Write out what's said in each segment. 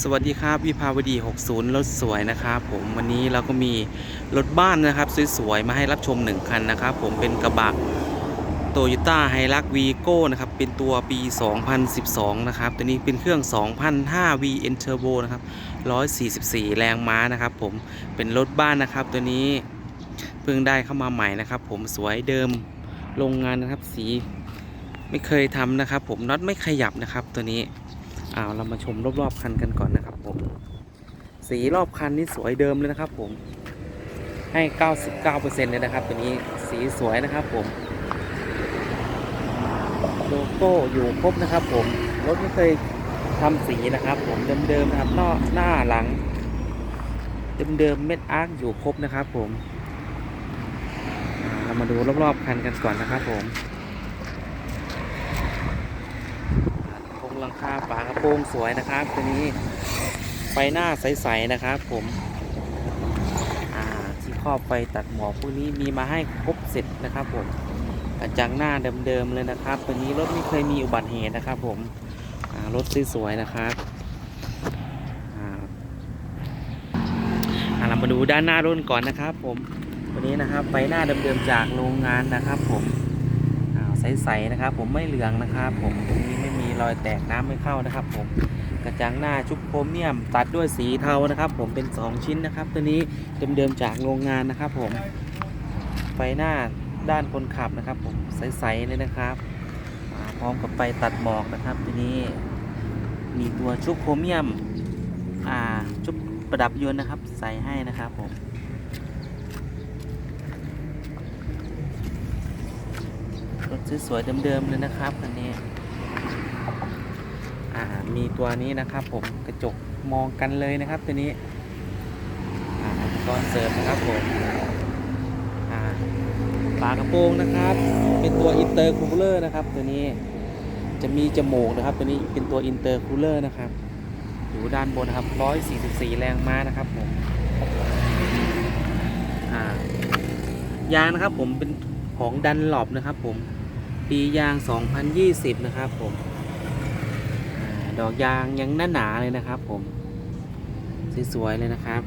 สวัสดีครับวิภาวดี 60 รถสวยนะครับผมวันนี้เราก็มีรถบ้านนะครับสวยๆมาให้รับชม 1 คันนะครับผมเป็นกระบะโตโยต้าไฮรักวีโก้นะครับเป็นตัวปี 2012 นะครับตัวนี้เป็นเครื่อง 2005 VN Turbo นะครับ 144 แรงม้านะครับผมเป็นรถบ้านนะครับตัวนี้เพิ่งได้เข้ามาใหม่นะครับผมสวยเดิมโรงงานนะครับสีไม่เคยทำนะครับผมน็อตไม่ขยับนะครับตัวนี้ อ้าวเรามาชมรอบๆคันกันก่อนนะครับผม สีรอบคันนี่สวยเดิมเลยนะครับ ผม ให้ 99%เลยนะครับ ตัวนี้สีสวยนะครับ ผมโลโก้อยู่ครบนะครับ ผมรถไม่เคยทำสีนะครับ ผมเดิมๆนะครับน้าหน้าหลัง เดิมๆเม็ดอาร์คอยู่ครบนะครับ ผมเรามาดูรอบๆคันกันก่อนนะครับ ผม โครงหลังคา ฝากระโปรงสวยนะครับ ตัวนี้ไฟหน้าใสๆนะครับผมที่ครอบไฟตัดหมอกพวกนี้มีมาให้ครบเสร็จนะครับผมกระจังหน้าเดิมๆเลยนะครับ ตัวนี้รถไม่เคยมีอุบัติเหตุนะครับผมรถสวยๆนะครับเรามาดูด้านหน้ารถก่อนนะครับ ผมตัวนี้นะครับไฟหน้าเดิมๆจากโรงงานนะครับ ผมใสๆนะครับ ผมไม่เหลืองนะครับ ผมตรงนี้ รอยแตกน้ำไม่เข้านะครับ ผมกระจังหน้าชุบโครเมียม ตัดด้วยสีเทานะครับ ผมเป็น 2 ชิ้นนะครับ ตัวนี้เดิมๆจากโรงงานนะครับ ผมไฟหน้าด้านคนขับนะครับ ผมใสๆเลยนะครับพร้อมกับไฟตัดหมอกนะครับตัวนี้มีตัวชุบโครเมียมอ่าชุบประดับยนต์นะครับ ใส่ให้นะครับผมรถสวยๆเดิมๆเลยนะครับคันนี้ อ่ามีตัวนี้นะครับ ผมกระจกมองกันเลยนะครับ ตัวนี้อุปกรณ์เสริมนะครับผมอ่าฝากระโปรงนะครับ เป็นตัวอินเตอร์คูลเลอร์นะครับ ตัวนี้จะมีจมูกนะครับ ตัวนี้เป็นตัวอินเตอร์คูลเลอร์นะครับอยู่ด้านบนนะครับ144 แรงม้านะครับผมยางนะครับผมเป็นของดันหลบนะครับ ผมปียาง 2020 นะครับผม ดอกยางยังหนาหนาๆเลยนะครับ ผมสวยๆเลยนะครับ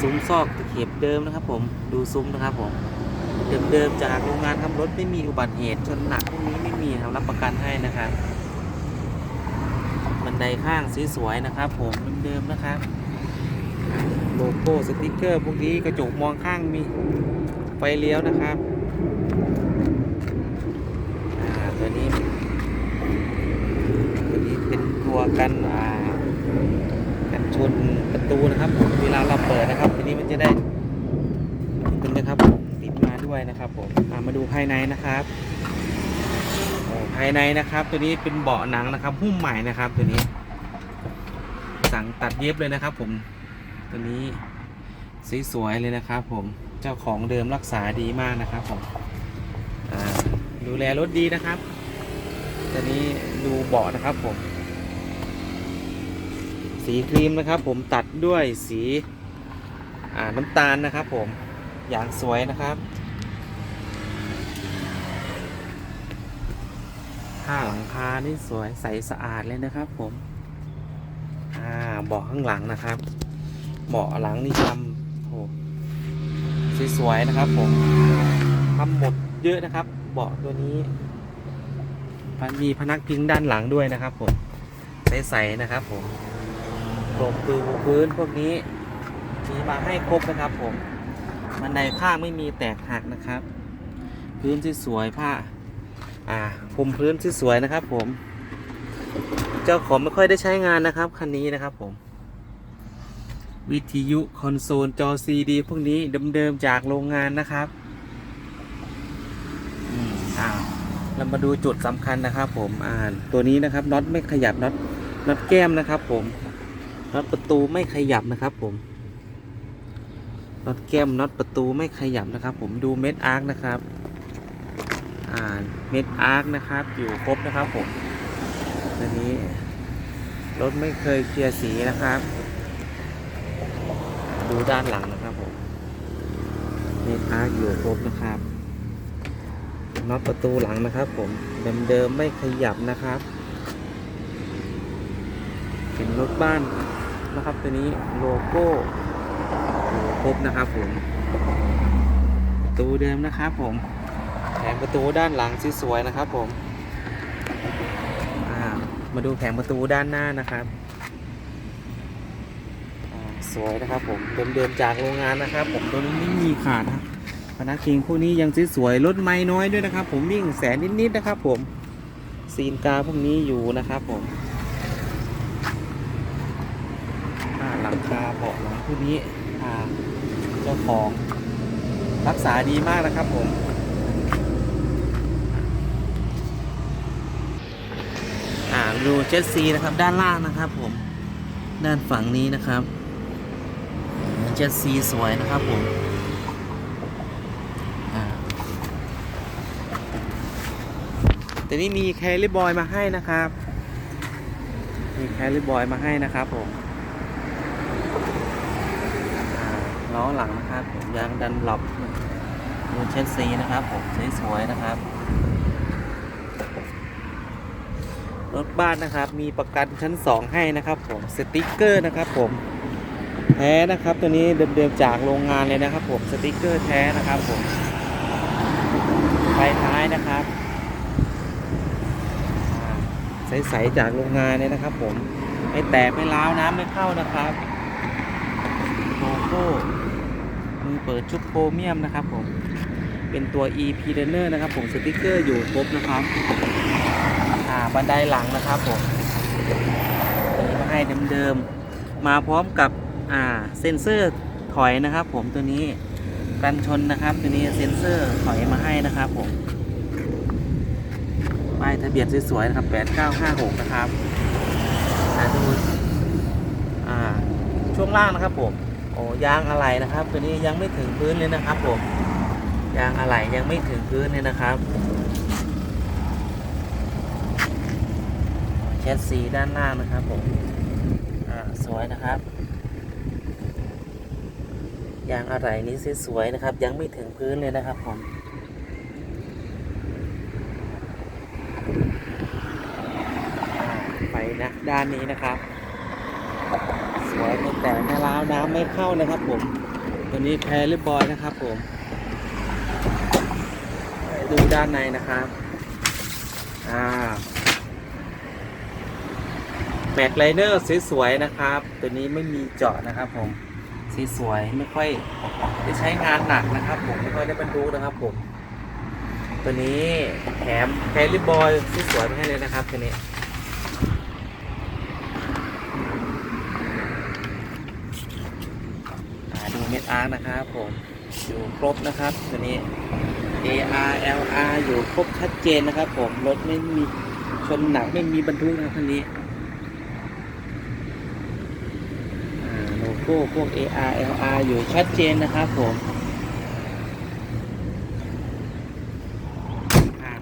ซุ้มซอกตะเข็บเดิมนะครับ ผมดูซุ้มนะครับผมเดิมๆจากโรงงานทำรถไม่มีอุบัติเหตุชนหนักพวกนี้ไม่มีครับรับประกันให้นะครับบันไดข้างสวยๆนะครับ ผมเดิมๆนะครับโลโก้สติกเกอร์พวกนี้กระจกมองข้างมีไฟเลี้ยวนะครับ อ่าตัวนี้ ตัวนี้เป็นตัวกันอ่ากันชนประตูนะครับผมเวลาเราเปิดนะครับตัวนี้มันจะได้ตัวนี้นะครับผมติดมาด้วยนะครับผมอ่ามาดูภายในนะครับภายในนะครับ ตัวนี้เป็นเบาะหนังนะครับหุ้มใหม่นะครับ ตัวนี้ สั่งตัดเย็บเลยนะครับ ผม ตัวนี้สวยๆเลยนะครับ ผมเจ้าของเดิมรักษาดีมากนะครับ ผมดูแลรถดีนะครับ ตัวนี้ดูเบาะนะครับ ผม สีครีมนะครับ ผมตัดด้วยสีน้ำตาลนะครับ ผมอย่างสวยนะครับ ผ้าหลังคานี่สวยใสสะอาดเลยนะครับ ผม อ่าเบาะข้างหลังนะครับเบาะหลังนี่ทำโอ้สวยๆนะครับ ผมทำหมดเยอะนะครับ เบาะตัวนี้มันมีพนักพิงด้านหลังด้วยนะครับ ผมใสๆนะครับ ผมปลบปูพื้นพวกนี้มีมาให้ครบนะครับ ผมบันไดผ้าไม่มีแตกหักนะครับ พื้นสวยๆผ้า อ่าพรมพื้นที่สวยนะครับ ผม เจ้าของไม่ค่อยได้ใช้งานนะครับคันนี้นะครับผม วิทยุคอนโซลจอซีดีพวกนี้เดิมๆจากโรงงานนะครับอ่าเรามาดูจุดสำคัญนะครับผมอ่าตัวนี้นะครับน็อตไม่ขยับน็อตน็อตแก้มนะครับผมน็อตประตูไม่ขยับนะครับ ผมน็อตแก้มน็อตประตูไม่ขยับนะครับ ผมดูเม็ดอาร์คนะครับ เม็ดอาร์คนะครับ อยู่ครบนะครับผมตัวนี้ รถไม่เคยเคลียร์สีนะครับ ดูด้านหลังนะครับผมเม็ดอาร์คอยู่ครบนะครับน็อตประตูหลังนะครับ ผมเดิมๆไม่ขยับนะครับเป็นรถบ้านนะครับตัวนี้โลโก้อยู่ครบนะครับผมประตูเดิมนะครับผม งประตูด้านหลังสวยๆนะครับผมามาดูแผงประตูด้านหน้านะครับ สวยนะครับผมเดิมๆจากโรงงานนะครับ ผมตัวนี้ไม่มีขาดนะพนักพิงพวกนี้ยังสวยๆรถไม่น้อยด้วยนะครับ ผมวิ่งแสนนิดๆนะครับ ผมซีนกาพวกนี้อยู่นะครับ ผมหลังคาเบาะหลังคู่นี้เจ้าของรักษาดีมากนะครับผมอ่า ดูเจ็ตซีนะครับด้านล่างนะครับผมด้านฝั่งนี้นะครับเจ็ตซีสวยนะครับผมแต่นี่มีแคลิบอยมาให้นะครับ มีแคลิบอยมาให้นะครับผมล้อหลังนะครับยางดันหลบดูเชสซีนะครับผมสวยๆนะครับ รถบ้านนะครับ มีประกันชั้น 2 ให้นะครับผมสติกเกอร์นะครับผมแท้นะครับ ตัวนี้เดิมๆจากโรงงานเลยนะครับ ผมสติกเกอร์แท้นะครับผมไฟท้ายนะครับใสๆจากโรงงานเลยนะครับ ผมไม่แตกไม่ร้าวน้ำไม่เข้านะครับโลโก้มือเปิดชุบโพรเมียมนะครับผมเป็นตัว EP r u n n e r นะครับผมสติกเกอร์อยู่ครบนะครับ อ่าบันไดหลังนะครับผมมีมาให้เดิมๆมาพร้อมกับอ่าเซ็นเซอร์ถอยนะครับ ผมตัวนี้กันชนนะครับ ตัวนี้เซ็นเซอร์ถอยมาให้นะครับผมป้ายทะเบียนสวยๆนะครับ 8956 นะครับดูอ่าช่วงล่างนะครับผมโอ้ยางอะไหล่นะครับ ตัวนี้ยังไม่ถึงพื้นเลยนะครับผมยางอะไหล่ยังไม่ถึงพื้นเลยนะครับ แชสซีด้านล่างนะครับผมสวยนะครับยางอะไหล่นี้สวยๆนะครับ ยังไม่ถึงพื้นเลยนะครับผมไปนะด้านนี้นะครับ สวยไม่แตกไม่ร้าวน้ำไม่เข้านะครับผม ตัวนี้แพรหรือบอยนะครับผม ดูด้านในนะครับ อ่า แม็กไลเนอร์สวยๆนะครับ ตัวนี้ไม่มีเจาะนะครับผมสวยๆไม่ค่อยได้ใช้งานหนักนะครับ ผมไม่ค่อยได้บรรทุกนะครับผม ตัวนี้แถมแพรหรือบอยสวยๆมาให้เลยนะครับตัวนี้ดูเม็ดอาร์นะครับผมอยู่ครบนะครับตัวนี้ AR LR อยู่ครบชัดเจนนะครับ ผมรถไม่มีชนหนักไม่มีบรรทุกนะครับคันนี้อ่าโลโก้พวก AR LR อยู่ชัดเจนนะครับผม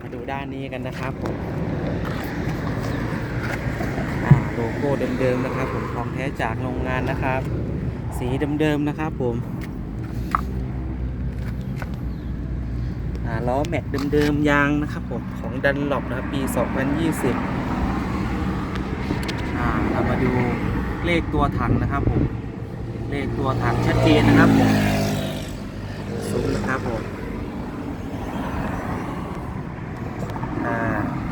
มาดูด้านนี้กันนะครับผมโลโก้เดิมๆนะครับผมของแท้จากโรงงานนะครับ สีเดิมๆนะครับผมล้อแม็กเดิมๆยางนะครับผมของดันหลบนะครับปี 2020อ่าเรามาดูเลขตัวถังนะครับผม เลขตัวถังชัดเจนนะครับผมซุ้มนะครับผมอ่า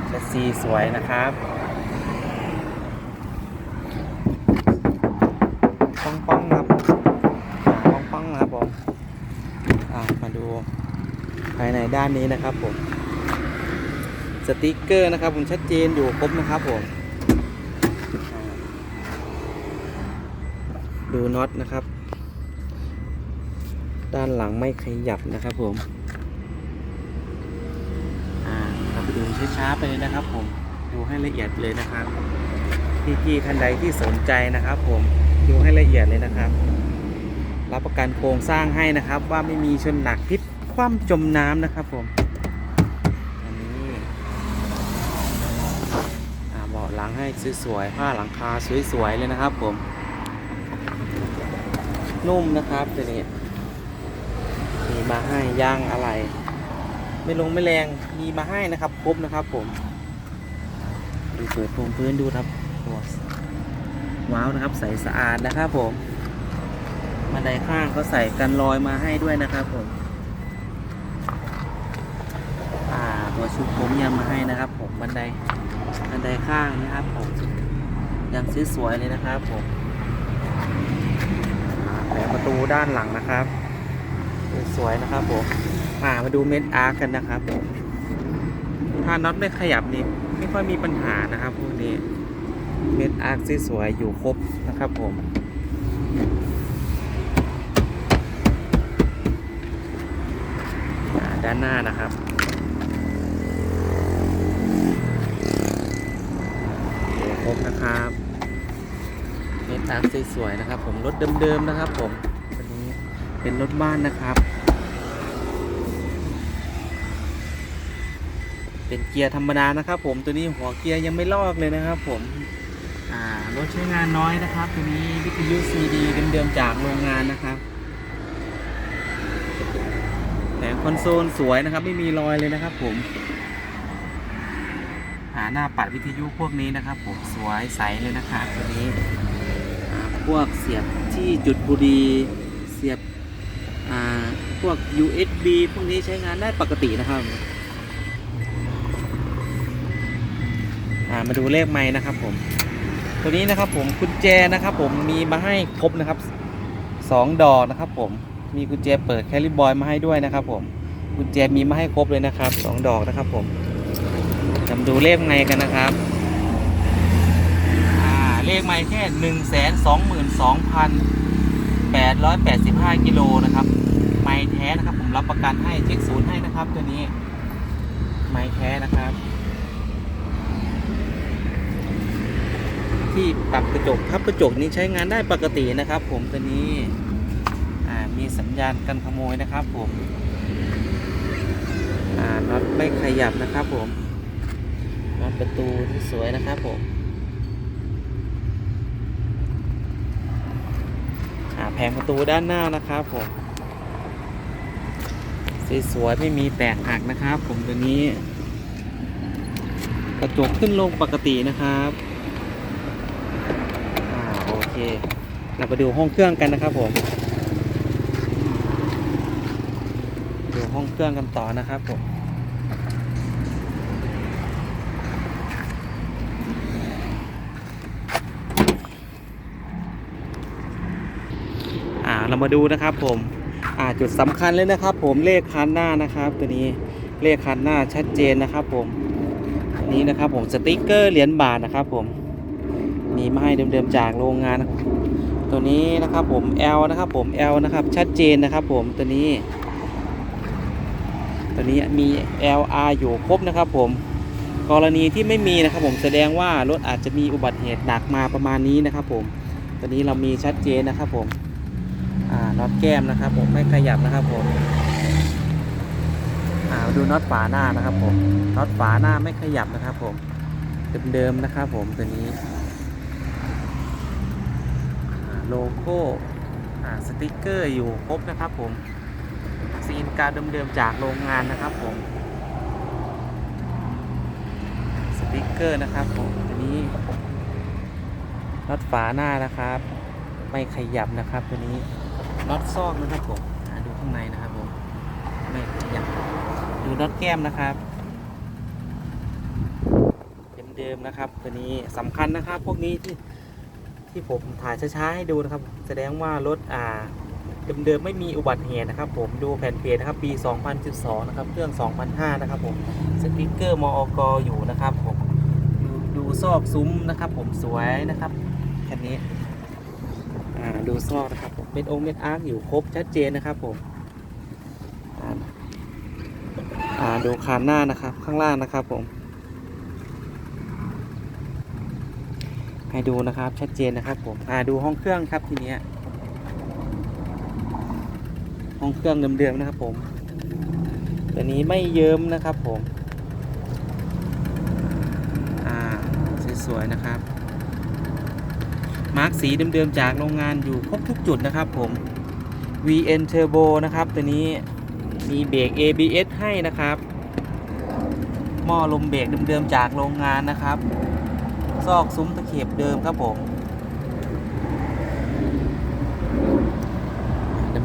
แชสซีสวยนะครับป้องป้องนะครับป้องป้องนะครับผมอ่ามาดูภายในด้านนี้นะครับผมสติกเกอร์นะครับผมชัดเจนอยู่ครบนะครับผมอ่า ดูน็อตนะครับ ด้านหลังไม่ขยับนะครับผมอ่าเราไปดูช้าๆไปเลยนะครับ ผมดูให้ละเอียดเลยนะครับพี่ๆท่านใดที่สนใจนะครับ ผมดูให้ละเอียดเลยนะครับ รับประกันโครงสร้างให้นะครับ ว่าไม่มีชนหนักพิษคว่ำจมน้ำนะครับ ผมอันนี้อ่าเบาะหลังให้สวยๆผ้าหลังคาสวยๆเลยนะครับ ผม นุ่มนะครับตัวนี้มีมาให้ย่างอะไร ไม่ลงไม่แรงมีมาให้นะครับครบนะครับผมดูเปิดโครงพื้นดูครับว้าวนะครับใสสะอาดนะครับผมบันไดข้างก็ใส่กันรอยมาให้ด้วยนะครับผมอ่าตัวชุดผมยังมาให้นะครับ ผมบันไดบันไดข้างนะครับผมยังสวยๆเลยนะครับผม ประตูด้านหลังนะครับ สวยนะครับผมามาดูเม็ดอาร์กันนะครับผมถ้าน็อตไม่ขยับนี่ไม่ค่อยมีปัญหานะครับพวกนี้เม็ดอาร์คสวยๆอยู่ครบนะครับผมด้านหน้านะครับ ครบนะครับ เม็ดอาร์คสวยๆนะครับ ผมรถเดิมๆนะครับ ผมอันนี้เป็นรถบ้านนะครับ เป็นเกียร์ธรรมดานะครับ ผมตัวนี้หัวเกียร์ยังไม่ลอกเลยนะครับ ผมรถใช้งานน้อยนะครับ ตัวนี้วิทยุซีดีเดิมๆจากโรงงานนะครับแผงคอนโซลสวยนะครับ ไม่มีรอยเลยนะครับ ผมหาหน้าปัดวิทยุพวกนี้นะครับ ผมสวยใสเลยนะครับตัวนี้ พวกเสียบที่จุดบุหรีเสียบอ่าพวก USB พวกนี้ใช้งานได้ปกตินะครับมาดูเลขไม้นะครับผม ตัวนี้นะครับผมกุญแจนะครับผมมีมาให้ครบนะครับสองดอกนะครับผมมีกุญแจเปิดแคลิบอยมาให้ด้วยนะครับผมกุญแจมีมาให้ครบเลยนะครับสองดอกนะครับผมจะมาดูเลขไม้กันนะครับ อ่าเลขไม้แค่หนึ่งแสนสองหมื่นสองพันแปดร้อยแปดสิบห้ากิโลนะครับไม้แท้นะครับผมรับประกันให้เช็คศูนย์ให้นะครับตัวนี้ ไม้แท้นะครับ ที่ปรับกระจกพับกระจกนี้ใช้งานได้ปกตินะครับ ผมตัวนี้มีสัญญาณกันขโมยนะครับ ผมน็อตไม่ขยับนะครับ ผมน็อตประตูที่สวยนะครับผมอ่า แผงประตูด้านหน้านะครับผมสวยๆไม่มีแตกหักนะครับผมตัวนี้ กระจกขึ้นลงปกตินะครับอ่าโอเค เราไปดูห้องเครื่องกันนะครับผมดูห้องเครื่องกันต่อนะครับผม อ่า เรามาดูนะครับผมอ่าจุดสำคัญเลยนะครับ ผมเลขคันหน้านะครับ ตัวนี้เลขคันหน้าชัดเจนนะครับ ผมนี้นะครับ ผมสติกเกอร์เหรียญบาทนะครับ ผมมีมาให้เดิมๆจากโรงงานนะตัวนี้นะครับผม L นะครับผม L นะครับชัดเจนนะครับ ผมตัวนี้ ตัวนี้มี LR อยู่ครบนะครับ ผมกรณีที่ไม่มีนะครับ ผมแสดงว่ารถอาจจะมีอุบัติเหตุหนักมาประมาณนี้นะครับ ผมตัวนี้เรามีชัดเจนนะครับ ผม น็อตแก้มนะครับผมไม่ขยับนะครับผมมาดูน็อตฝาหน้านะครับผมน็อตฝาหน้าไม่ขยับนะครับผมเดิมๆนะครับผมตัวนี้โลโก้สติกเกอร์อยู่ครบนะครับผมซีนการเดิมๆจากโรงงานนะครับผมสติกเกอร์นะครับผมตัวนี้น็อตฝาหน้านะครับ ไม่ขยับนะครับตัวนี้ น็อตซอกนะครับผมดูข้างในนะครับผมไม่ขยับดูน็อตแก้มนะครับเดิมๆนะครับ ตัวนี้สำคัญนะครับ พวกนี้ที่ที่ผมถ่ายช้าๆให้ดูนะครับ แสดงว่ารถอ่าเดิมๆไม่มีอุบัติเหตุนะครับ ผมดูแผ่นเพจนะครับ ปี 2012 นะครับ เครื่อง 2005 นะครับผมสติกเกอร์มอกอยู่นะครับผมดูดูซอกซุ้มนะครับ ผมสวยนะครับแค่นี้ ดูซอกนะครับผมเป็นองค์เม็ดอาร์คอยู่ครบชัดเจนนะครับผมอ่าดูคานหน้านะครับข้างล่างนะครับผม ให้ดูนะครับชัดเจนนะครับผมอ่าดูห้องเครื่องครับทีนี้ห้องเครื่องเดิมๆนะครับผมตัวนี้ไม่เยิ้มนะครับผมอ่าสวยๆนะครับ มาร์กสีเดิมๆจากโรงงานอยู่ครบทุกจุดนะครับผม VN Turbo นะครับตัวนี้มีเบรก ABS ให้นะครับหม้อลมเบรกเดิมๆจากโรงงานนะครับ ซอกซุ้มตะเข็บเดิมครับผม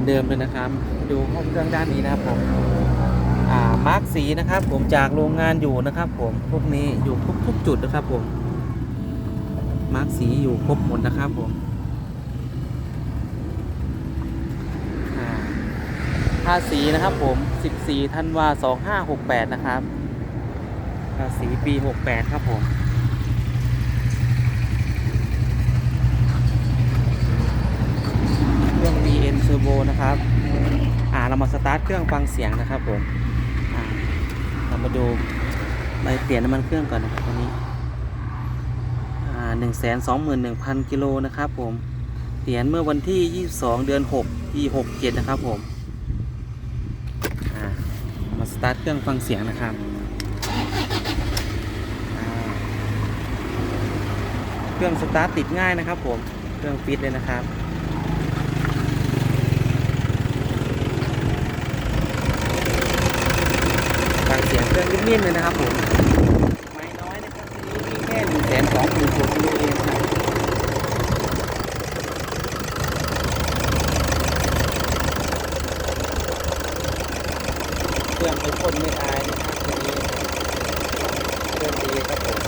เดิมๆเลยนะครับ ดูห้องเครื่องด้านนี้นะครับผมมาร์กสีนะครับ ผมจากโรงงานอยู่นะครับ ผมพวกนี้อยู่ทุกๆจุดนะครับผม มาร์กสีอยู่ครบหมดนะครับผมอ่าภาษีนะครับผม 14ธันวา2568 นะครับ ภาษีปี 68 ครับผมเครื่อง VN Turbo นะครับ อ่าเรามาสตาร์ทเครื่องฟังเสียงนะครับผม อ่า เรามาดูไปเปลี่ยนน้ำมันเครื่องก่อนนะครับ ตัวนี้อ่าหนึ่งแสนสองหมื่นหนึ่งพันกิโลนะครับผมเปลี่ยนเมื่อวันที่ 22 เดือน 6 ปี 67 นะครับผมมาสตาร์ทเครื่องฟังเสียงนะครับเครื่องสตาร์ทติดง่ายนะครับผมเครื่องฟิตเลยนะครับฟังเสียงเครื่องนิ่มๆเลยนะครับผมน้อยนะครับทีนี้วิ่ง แค่หนึ่งแสนสองหมื่นกิโลเองครับเครื่องไม่พ่นไม่อายนะครับทีนี้เครื่องดีครับผม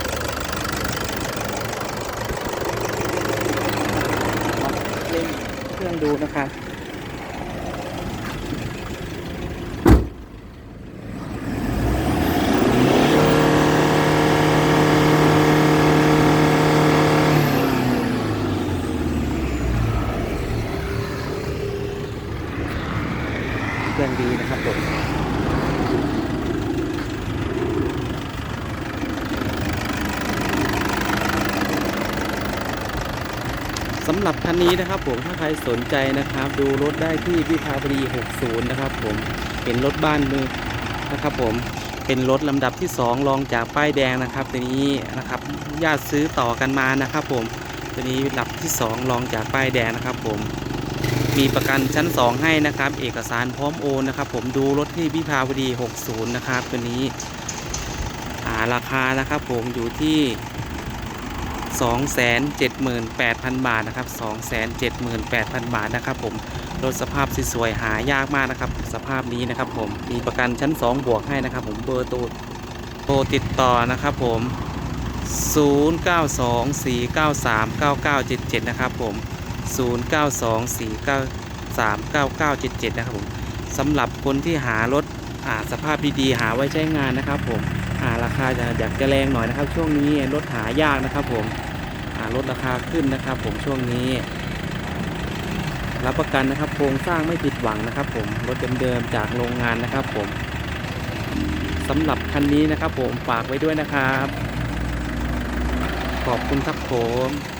เล่นเครื่องดูนะครับ เครื่องดีนะครับผมสำหรับคั นี้นะครับผมถ้าใครสนใจนะครับ ดูรถได้ที่วิภาวดี 60 นะครับผมเป็นรถบ้านมือนะครับผมเป็นรถลำดับที่ 2 รองจากป้ายแดงนะครับตัวนี้นะครับญาติซื้อต่อกันมานะครับ ผมตัวนี้ลำดับที่ 2 รองจากป้ายแดงนะครับ ผมมีประกันชั้น 2 ให้นะครับ เอกสารพร้อมโอนนะครับ ผมดูรถที่พิพาวดี 60 นะครับตัวนี้ราคานะครับผมอยู่ที่ 278,000 บาทนะครับ278,000 บาทนะครับผมรถสภาพสวยๆหายากมากนะครับ สภาพนี้นะครับผมมีประกันชั้น 2 บวกให้นะครับ ผมเบอร์โทรโทรติดต่อนะครับผม 0924939977 นะครับผม 0924939977 นะครับผมสำหรับคนที่หารถอ่าสภาพดีๆ หาไว้ใช้งานนะครับผมอ่าราคาจะอยากจะแรงหน่อยนะครับ ช่วงนี้รถหายากนะครับผม ลดราคาขึ้นนะครับ ผมช่วงนี้ รับประกันนะครับโครงสร้างไม่ผิดหวังนะครับ ผมรถเดิมๆจากโรงงานนะครับ ผมสำหรับคันนี้นะครับ ผมฝากไว้ด้วยนะครับ ขอบคุณครับผม